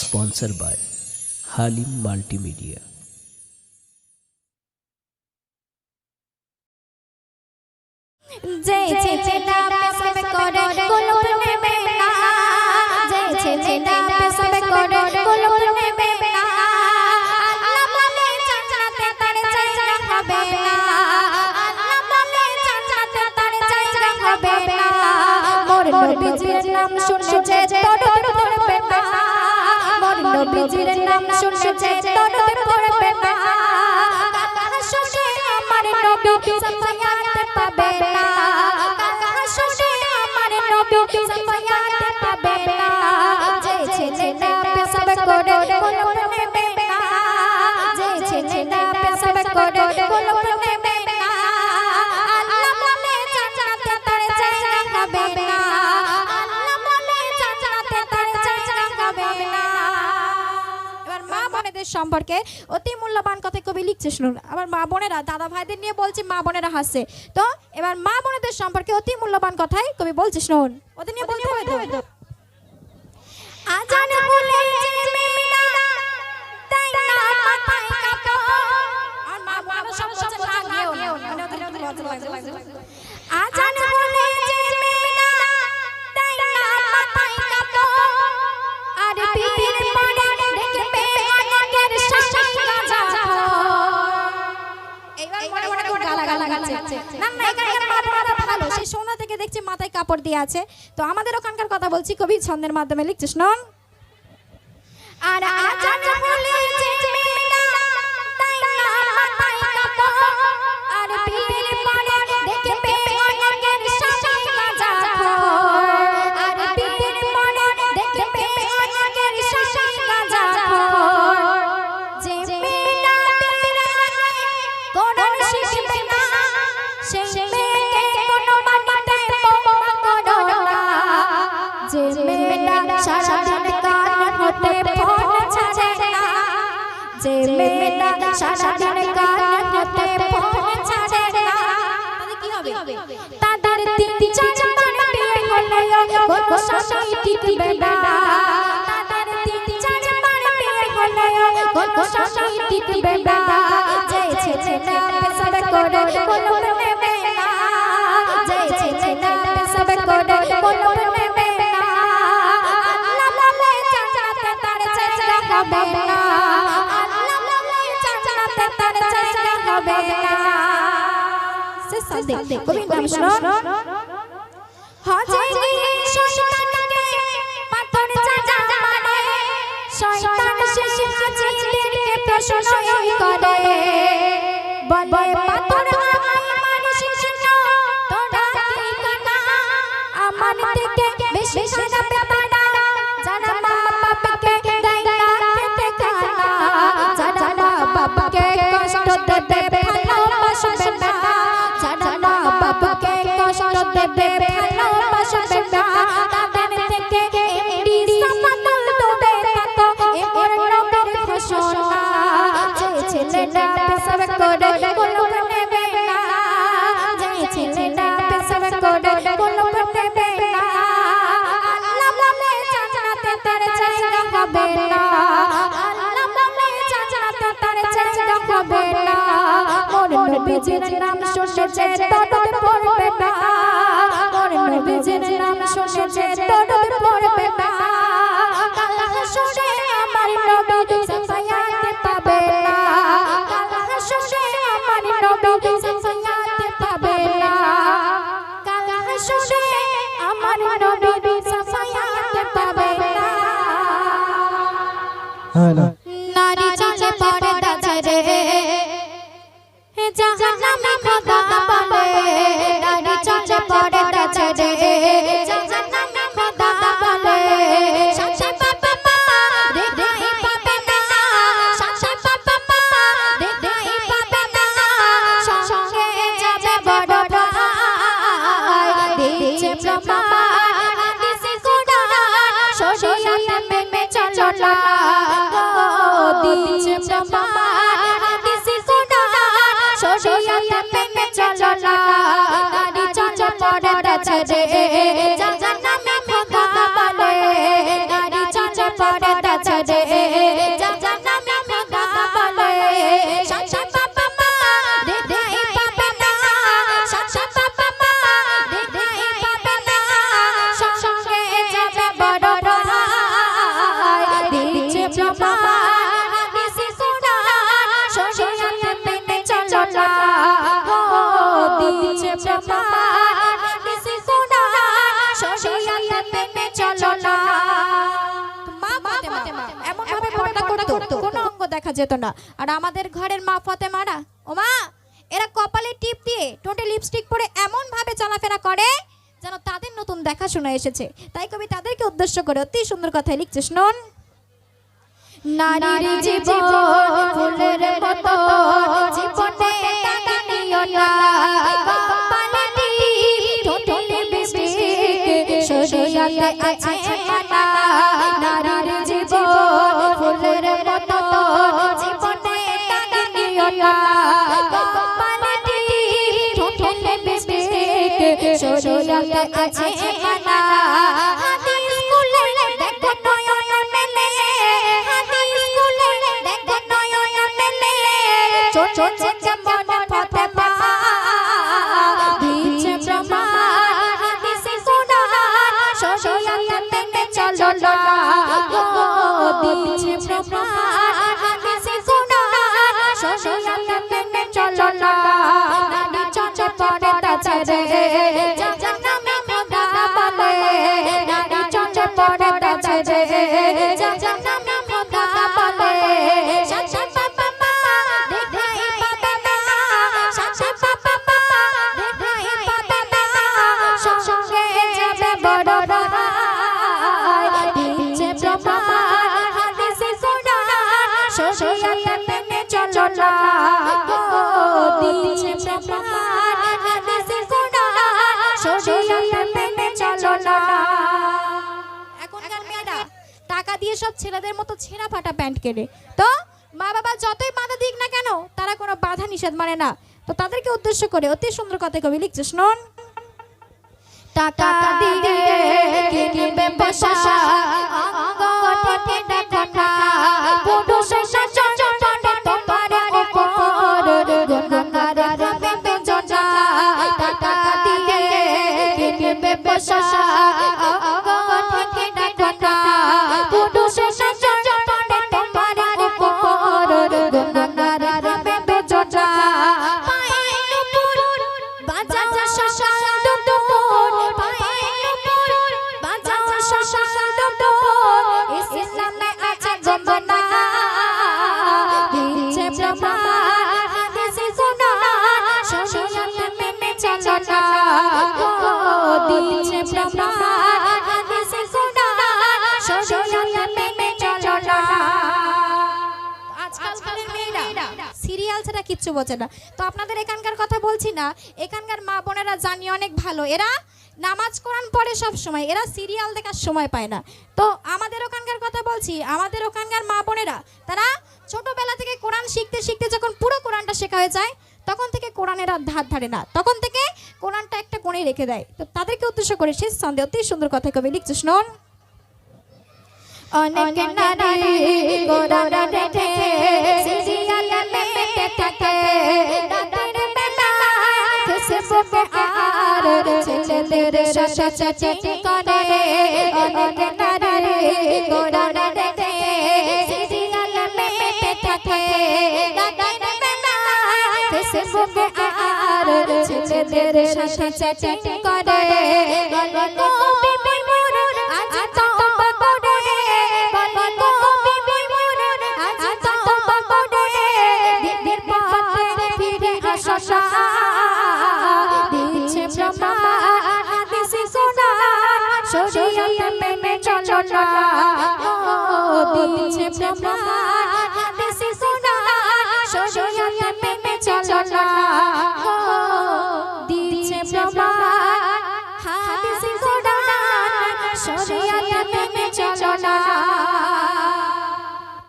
Sponsor by Halim multimedia जय जय जय नाम सब करे कोलो নবীজির নাম শুনে যে তরুণ পড়বে না। কাকা শুনে আমার নবী সাফায়াত পাবে না। সম্পর্কে অতি মূল্যবান কথা কবি লিখছে শুনুন আবার মা বোনেরা দাদা ভাইদের নিয়ে বলছে মা বোনেরা হাসছে তো এবার মা বোনেদের সম্পর্কে অতি মূল্যবান কথাই কবি বলছে শুনুন ওদের নিয়ে বলতে হবে মানে দেখছি মাথায় কাপড় দিয়ে আছে। তো আমাদের ওখানকার কথা বলছি কবি ছন্দের মাধ্যমে লিখছিস নন? আর আজান যে মেয়েটা সারাদিন কান হতে ফোন ছাড়ে না। কি হবে? তাদের তিন চার বার বিয়ে হলে কোনো শাশুড়ি টিকবে না। তাদের তিন চার বার বিয়ে না। যে কোনো নেবে না। যে ছেলেটা পেশাব করে না। কবি নাম শুনো হজে গিয়ে শয়তানকে পাথর চাচা মারে শয়তান শেষে হাজিদেরকে প্রশ্নই করে। বলে পাথর করে কলম নেবে না আল্লাহ বলে জান্নাতে তার জায়গা হবে না। আল্লাহ বলে জান্নাতে তার নাম নাম নারী চলে পর্দা ছেড়ে জাহান্নামে খোদা বলে চলো না যেত না। আর আমাদের ঘরের মা ফাতেমারা ও মা এরা কপালে টিপ দিয়ে ঠোঁটে লিপস্টিক পরে এমন ভাবে চলাফেরা করে যেন তাদের নতুন দেখাশোনা এসেছে। তাই কবি তাদেরকে উদ্দেশ্য করে অতি সুন্দর কথায় লিখছে। শুনুন। নারীর জীবন ফুলের মতো জীবনে নিও না। কপালে টিপ ঠোঁটে লিপস্টিক শরীয়তে আছে মানা নারীর জীবন ফুলের টাকা নিও না কপালে টিপ ঠোঁটে লিপস্টিক শরীয়তে আছে মানা হাদিস স্কুলে দেখো নয়ন মেলে হাদিস স্কুলে দেখো নয়ন মেলে। ছোট ছোট মন ফাতেমা দিচ্ছে প্রমাণ হাদিসে শোনা শরীয়তে মেনে চলো না শরীয়তে মেনে চলো না। গো প্রমাণ। হাদিসে শোনা শরীয়তে মেনে চলো না এখনকার মেয়েরা টাকা দিয়ে সব ছেলেদের মতো ছেঁড়া ফাটা প্যান্ট কেনে। তো মা বাবা যতই বাধা দিক না কেন তারা কোনো বাধা নিষেধ মানে না। তো তাদেরকে উদ্দেশ্য করে অতি সুন্দর কথা কবি লিখছে শুনুন টাকা দিয়ে কিনবে বসা কিনবে শরীয়তে মেনে চলো না। আজকালকার মেয়েরা। সিরিয়াল ছাড়া কিচ্ছু বোঝে না। তো আপনাদের এখানকার কথা বলছি না। এখানকার মা বোনেরা জানি অনেক ভালো। এরা নামাজ কোরআন পড়ে সব সময়। এরা সিরিয়াল দেখার সময় পায় না। তো আমাদের ওখানকার কথা বলছি। আমাদের ওখানকার মা বোনেরা তারা ছোটবেলা থেকে কোরআন শিখতে শিখতে যখন পুরো কোরআনটা শেখা হয়ে যায় তখন থেকে কোরআনের আর ধার ধারে না। তখন থেকে কোরআনটা একটা কোণে রেখে দেয়। তো তাদেরকে উদ্দেশ্য করে শেষ সন্দেহ অতি সুন্দর কথা কবি লিখছে শুনুন। অনেক নারী কোরআন দেখে সিরিয়াল মেতে থাকে রাতের বেলা ফেসবুকে আর ছেলেদের সাথে চ্যাটিং করে অনেক নারী কোরআন দেখে সিরিয়াল মেতে থাকে রাতের বেলা ফেসবুকে আর ছেলেদের সাথে চ্যাটিং করে গল্প ও দিচ্ছে প্রমাণ